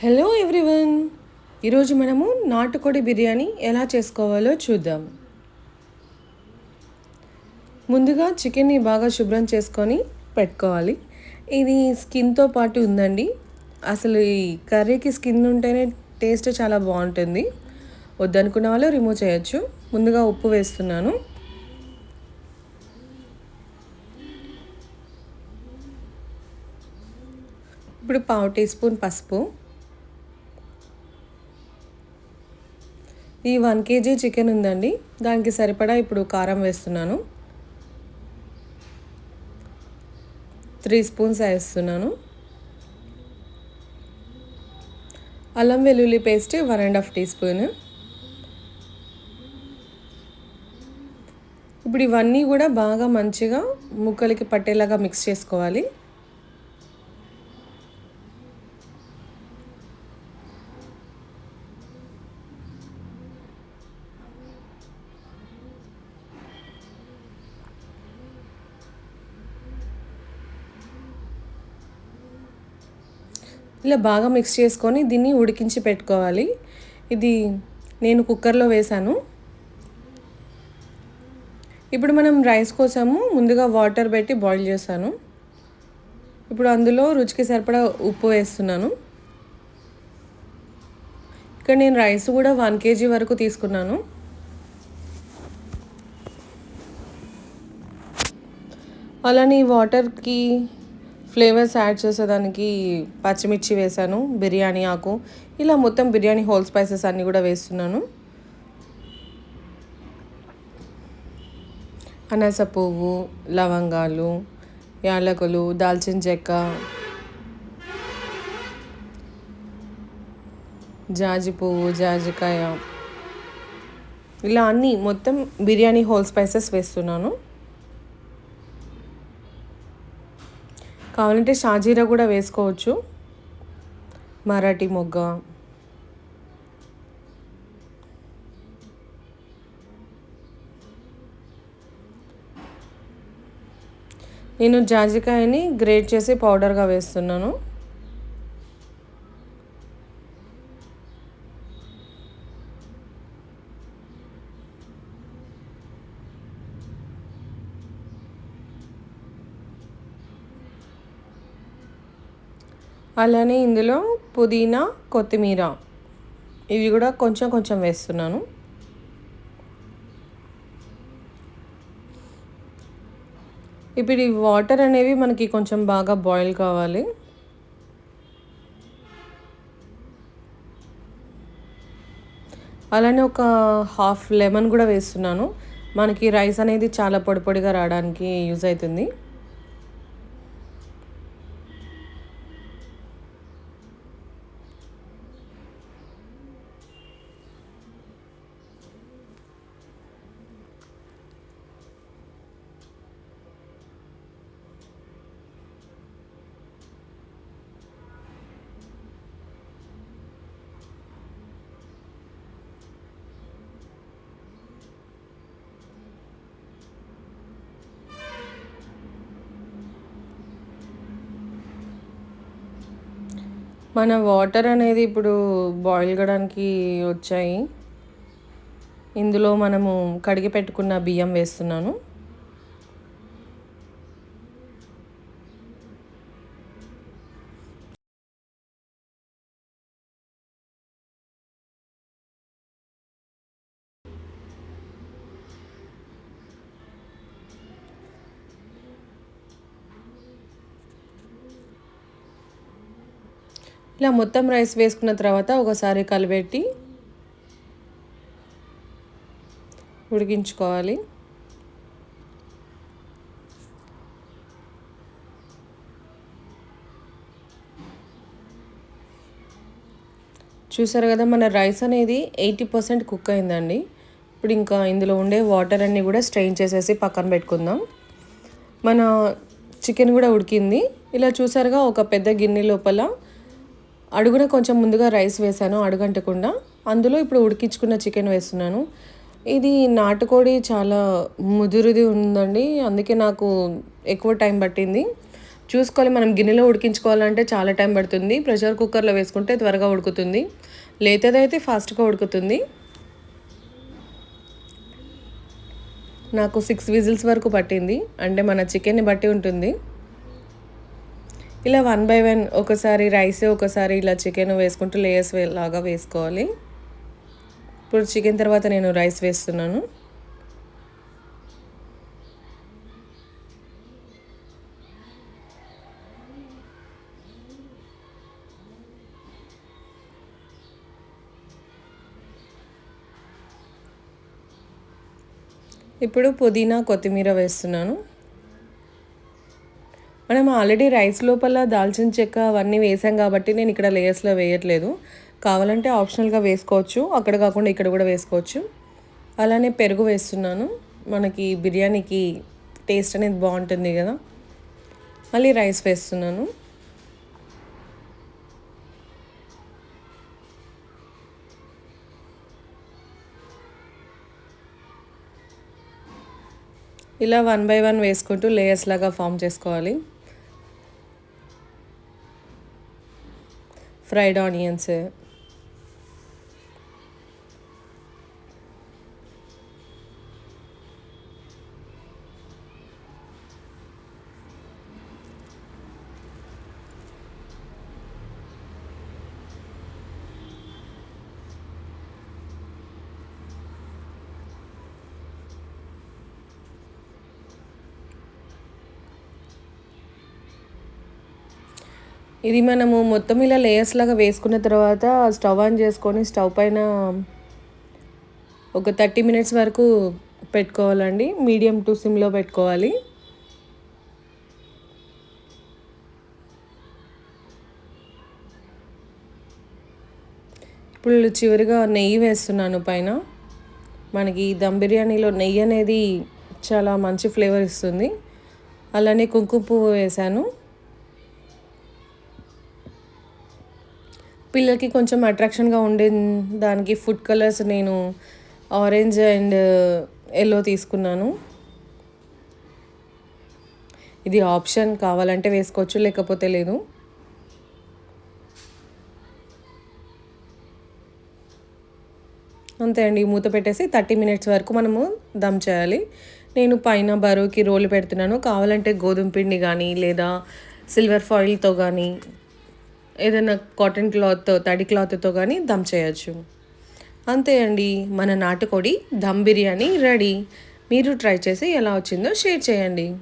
Hello everyone ఈరోజు మనము నాటుకోడి బిర్యానీ ఎలా చేసుకోవాలో చూద్దాం. ముందుగా చికెన్ని బాగా శుభ్రం చేసుకొని పెట్టుకోవాలి. ఇది స్కిన్తో పాటు ఉందండి. అసలు ఈ కర్రీకి స్కిన్ ఉంటేనే టేస్ట్ చాలా బాగుంటుంది. వద్దనుకున్న వాళ్ళు రిమూవ్ చేయొచ్చు. ముందుగా ఉప్పు వేస్తున్నాను. ఇప్పుడు పావు టీ స్పూన్ పసుపు. ఈ వన్ కేజీ చికెన్ ఉందండి. దానికి సరిపడా ఇప్పుడు కారం వేస్తున్నాను. త్రీ స్పూన్స్ వేస్తున్నాను. అల్లం వెల్లుల్లి paste one and half teaspoon. ఇప్పుడు ఇవన్నీ కూడా బాగా మంచిగా ముక్కలకి పట్టేలాగా మిక్స్ చేసుకోవాలి. ఇలా బాగా మిక్స్ చేసుకొని దీన్ని ఉడికించి పెట్టుకోవాలి. ఇది నేను కుక్కర్లో వేశాను ఇప్పుడు మనం రైస్ కోసము ముందుగా వాటర్ పెట్టి బాయిల్ చేశాను ఇప్పుడు అందులో రుచికి సరిపడా ఉప్పు వేస్తున్నాను. ఇక్కడ నేను రైస్ కూడా వన్ కేజీ వరకు తీసుకున్నాను. అలానే వాటర్కి ఫ్లేవర్స్ యాడ్ చేసేదానికి పచ్చిమిర్చి వేసాను బిర్యానీ ఆకు. ఇలా మొత్తం బిర్యానీ హోల్ స్పైసెస్ అన్నీ కూడా వేస్తున్నాను. అనాస పువ్వు లవంగాలు యాలకులు దాల్చిన చెక్క జాజి పువ్వు జాజికాయ. ఇలా అన్నీ మొత్తం బిర్యానీ హోల్ స్పైసెస్ వేస్తున్నాను. కావాలంటే షాజీరా కూడా వేసుకోవచ్చు. మరాఠీ మొగ్గ. నేను జాజికాయని గ్రేట్ చేసి పౌడర్గా వేస్తున్నాను. అలానే ఇందులో పుదీనా కొత్తిమీర ఇవి కూడా కొంచెం కొంచెం వేస్తున్నాను. ఇప్పుడు ఈ వాటర్ అనేవి మనకి కొంచెం బాగా బాయిల్ కావాలి. అలానే ఒక హాఫ్ లెమన్ కూడా వేస్తున్నాను. మనకి రైస్ అనేది చాలా పొడి పొడిగా రావడానికి యూజ్ అవుతుంది. మన వాటర్ అనేది ఇప్పుడు బాయిల్ కావడానికి వచ్చాయి. ఇందులో మనము కడిగి పెట్టుకున్న బియ్యం వేస్తున్నాను. ఇలా మొత్తం రైస్ వేసుకున్న తర్వాత ఒకసారి కలిపెట్టి ఉడికించుకోవాలి. చూసారు కదా మన రైస్ అనేది ఎయిటీ పర్సెంట్ కుక్ అయిందండి. ఇప్పుడు ఇంకా ఇందులో ఉండే వాటర్ అన్నీ కూడా స్ట్రెయిన్ చేసేసి పక్కన పెట్టుకుందాం. మన చికెన్ కూడా ఉడికింది. ఇలా చూసారుగా ఒక పెద్ద గిన్నె లోపల అడుగున కొంచెం ముందుగా రైస్ వేసాను అడుగంటకుండా. అందులో ఇప్పుడు ఉడికించుకున్న చికెన్ వేస్తున్నాను. ఇది నాటుకోడి చాలా ముదురుది ఉందండి. అందుకే నాకు ఎక్కువ టైం పట్టింది. చూసుకోవాలి మనం గిన్నెలో ఉడికించుకోవాలంటే చాలా టైం పడుతుంది. ప్రెషర్ కుక్కర్లో వేసుకుంటే త్వరగా ఉడుకుతుంది. లేతదైతే ఫాస్ట్గా ఉడుకుతుంది. నాకు సిక్స్ విజిల్స్ వరకు పట్టింది. అంటే మన చికెన్ని బట్టి ఉంటుంది. ఇలా వన్ బై వన్ ఒకసారి రైస్ ఒకసారి ఇలా చికెన్ వేసుకుంటూ లేయర్స్ లాగా వేసుకోవాలి. ఇప్పుడు చికెన్ తర్వాత నేను రైస్ వేస్తున్నాను. ఇప్పుడు పుదీనా కొత్తిమీర వేస్తున్నాను. మనం ఆల్రెడీ రైస్ లోపల దాల్చిన చెక్క అవన్నీ వేసాం కాబట్టి నేను ఇక్కడ లేయర్స్లో వేయట్లేదు. కావాలంటే ఆప్షనల్గా వేసుకోవచ్చు. అక్కడ కాకుండా ఇక్కడ కూడా వేసుకోవచ్చు. అలానే పెరుగు వేస్తున్నాను. మనకి బిర్యానీకి టేస్ట్ అనేది బాగుంటుంది కదా. మళ్ళీ రైస్ వేస్తున్నాను. ఇలా వన్ బై వన్ వేసుకుంటూ లేయర్స్ లాగా ఫామ్ చేసుకోవాలి. ஃப்ரைட் ஆனியன்ஸு ఇది మనము మొత్తం ఇలా లేయర్స్ లాగా వేసుకున్న తర్వాత స్టవ్ ఆన్ చేసుకొని స్టవ్ పైన ఒక థర్టీ మినిట్స్ వరకు పెట్టుకోవాలండి. మీడియం టు సిమ్లో పెట్టుకోవాలి. ఇప్పుడు చివరిగా నెయ్యి వేస్తున్నాను పైన. మనకి దమ్ బిర్యానీలో నెయ్యి అనేది చాలా మంచి ఫ్లేవర్ ఇస్తుంది. అలానే కుంకుమ పువ్వు వేశాను. పిల్లలకి కొంచెం అట్రాక్షన్గా ఉండే దానికి ఫుడ్ కలర్స్ నేను ఆరెంజ్ అండ్ ఎల్లో తీసుకున్నాను. ఇది ఆప్షన్ కావాలంటే వేసుకోవచ్చు లేకపోతే లేదు. అంతే అండి మూత పెట్టేసి థర్టీ మినిట్స్ వరకు మనము దమ్ చేయాలి. నేను పైన బరువుకి రోలు పెడుతున్నాను. కావాలంటే గోధుమ పిండి కానీ లేదా సిల్వర్ ఫాయిల్తో కానీ ఏదైనా కాటన్ క్లాత్ తడి క్లాత్తో కానీ దమ్ చేయొచ్చు. అంతే అండి మన నాటుకోడి దమ్ బిర్యానీ రెడీ. మీరు ట్రై చేసి ఎలా వచ్చిందో షేర్ చేయండి.